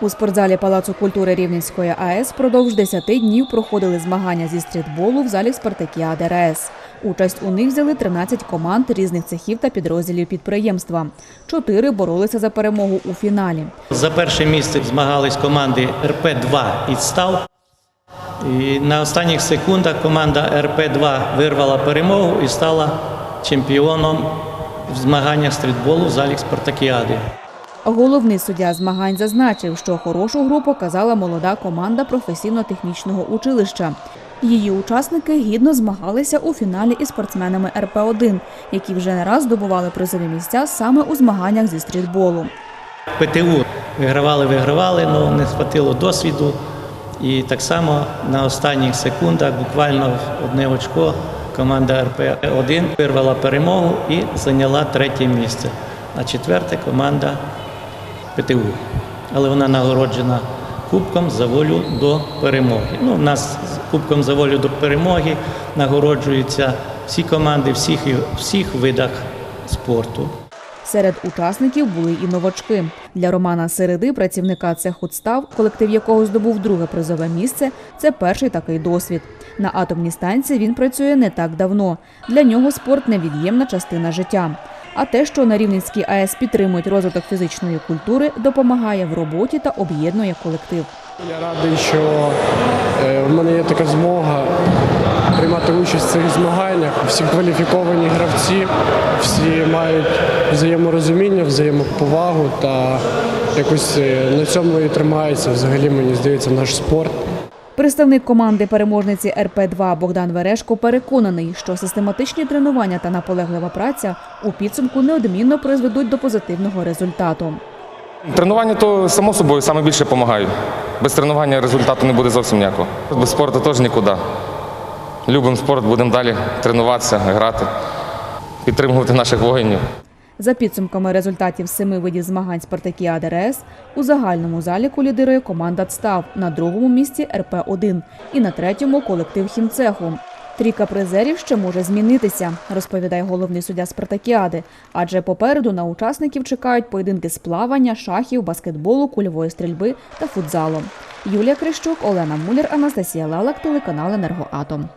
У спортзалі Палацу культури Рівненської АЕС впродовж 10 днів проходили змагання зі стрітболу в залі Спартакіади РАЕС. Участь у них взяли 13 команд різних цехів та підрозділів підприємства. Чотири боролися за перемогу у фіналі. За перше місце змагались команди РП-2 і «Став». І на останніх секундах команда РП-2 вирвала перемогу і стала чемпіоном в змаганнях стрітболу в залі Спартакіади. Головний суддя змагань зазначив, що хорошу гру показала молода команда професійно-технічного училища. Її учасники гідно змагалися у фіналі із спортсменами РП-1, які вже не раз здобували призові місця саме у змаганнях зі стрітболу. ПТУ вигравали, вигравали, але не схватило досвіду. І так само на останніх секундах, буквально одне очко, команда РП-1 вирвала перемогу і зайняла третє місце. А четверте команда ПТУ. Але вона нагороджена кубком за волю до перемоги. Ну, у нас кубком за волю до перемоги нагороджуються всі команди всіх, всіх видах спорту. Серед учасників були і новачки. Для Романа Середи, працівника цеху «Став», колектив якого здобув друге призове місце, це перший такий досвід. На атомній станції він працює не так давно. Для нього спорт невід'ємна частина життя. А те, що на Рівненській АЕС підтримують розвиток фізичної культури, допомагає в роботі та об'єднує колектив. Я радий, що е, в мене є така змога приймати участь в цих змаганнях. Всі кваліфіковані гравці, всі мають взаєморозуміння, взаємоповагу та якось е, на цьому і тримається взагалі, мені здається, наш спорт. Представник команди переможниці РП-2 Богдан Верешко переконаний, що систематичні тренування та наполеглива праця у підсумку неодмінно призведуть до позитивного результату. Тренування то само собою саме більше. Без тренування результату не буде зовсім ніякого. Без спорту теж нікуди. Любимо спорт, будемо далі тренуватися, грати, підтримувати наших воїнів. За підсумками результатів семи видів змагань Спартакіади РС у загальному заліку лідирує команда «Цстав», на другому місці РП-1 і на третьому колектив хімцеху. Трійка призерів ще може змінитися, розповідає головний суддя Спартакіади, адже попереду на учасників чекають поєдинки з плавання, шахів, баскетболу, кульової стрільби та футзалу. Юлія Крищук, Олена Муляр, Анастасія Лалак, телеканал Енергоатом.